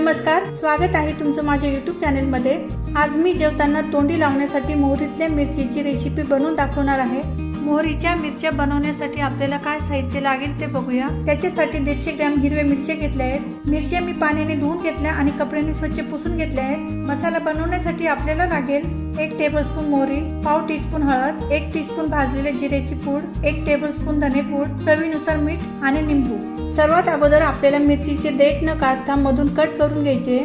नमस्कार स्वागत आहे तुमचं माझ्या युट्यूब चॅनलमध्ये आज मी जेवताना तोंडी लावण्यासाठी मोहरीतल्या मिरचीची रेसिपी बनवून दाखवणार आहे. मोहरीच्या मिरच्या बनवण्यासाठी आपल्याला काय साहित्य लागेल ते बघूया. त्याच्यासाठी दीडशे ग्रॅम हिरव्या मिरच्या घेतल्या आहेत. मिरच्या मी पाण्याने धुवून घेतल्या आणि कपड्याने स्वच्छ पुसून घेतल्या आहेत. मसाला बनवण्यासाठी आपल्याला लागेल एक टेबलस्पून मोहरी पाव टीस्पून हळद एक टीस्पून भाजलेले जिऱ्याची पूड एक टेबलस्पून धनेपूड चवीनुसार मीठ आणि लिंबू. सर्वात अगोदर आपल्याला मिरचीचे देठ न काढता मधून कट करून घ्यायचे.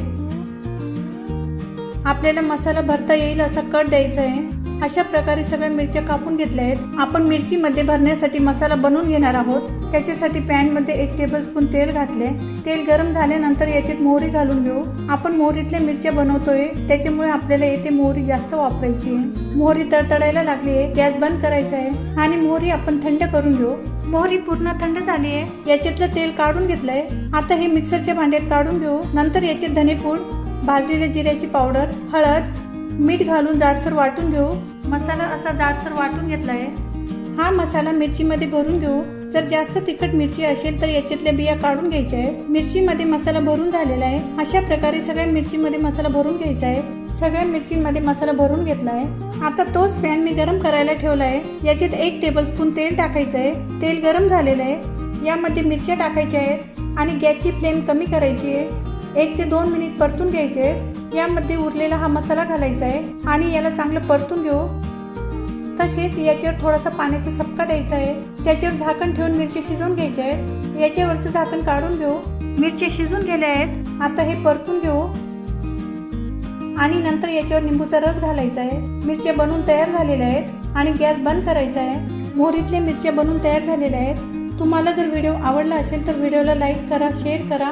आपल्याला मसाला भरता येईल असा कट द्यायचा आहे. अशा प्रकारे सगळ्या मिरच्या कापून घेतल्या आहेत. आपण मिरचीमध्ये भरण्यासाठी मसाला बनवून घेणार आहोत. त्याच्यासाठी पॅनमध्ये एक टेबलस्पून तेल घातले. तेल गरम झाल्यानंतर याच्यात मोहरी घालून घेऊ. आपण मोहरीतल्या मिरच्या बनवतोय. त्याच्यामुळे आपल्याला येथे मोहरी जास्त वापरायची आहे. मोहरी तडतडायला लागली आहे. गॅस बंद करायचा आहे. आणि मोहरी आपण थंड करून घेऊ. मोहरी पूर्ण थंड झाली आहे. याच्यातलं तेल काढून घेतलंय. आता हे मिक्सरच्या भांड्यात काढून घेऊ. नंतर याच्यात धनेपूड भाजलेल्या जिऱ्याची पावडर हळद मीठ घालून जाडसर वाटून घेऊ. मसाला असा जाडसर वाटून घेतलाय. हा मसाला मिरचीमध्ये भरून घेऊ. जर जास्त तिखट मिरची असेल तर याच्यातल्या बिया काढून घ्यायच्या आहे मिरचीमध्ये मसाला भरून झालेला आहे. अशा प्रकारे सगळ्या मिरचीमध्ये मसाला भरून घ्यायचा आहे. सगळ्या मिरचींमध्ये मसाला भरून घेतला आहे आता तोच पॅन मी गरम करायला ठेवला आहे याच्यात एक टेबलस्पून तेल टाकायचं आहे. तेल गरम झालेलं आहे. यामध्ये मिरच्या टाकायच्या आहेत. आणि गॅसची फ्लेम कमी करायची आहे. एक ते दोन मिनिट परतून घ्यायचे आहे यामध्ये उरलेला हा मसाला घालायचा आहे आणि याला चांगलं परतून घेऊ. तसेच याच्यावर थोडासा पाण्याचा सपका द्यायचा आहे. त्याच्यावर झाकण ठेवून मिरची शिजवून घ्यायची आहे. याच्यावरचं झाकण काढून घेऊ. मिरची शिजून गेल्या आहेत. आता हे परतून घेऊ. आणि नंतर याच्यावर निंबूचा रस घालायचा आहे. मिरच्या बनवून तयार झालेल्या आहेत आणि गॅस बंद करायचा आहे. मोहरीतल्या मिरच्या बनवून तयार झालेल्या आहेत. तुम्हाला जर व्हिडिओ आवडला असेल तर व्हिडिओला लाईक करा शेअर करा.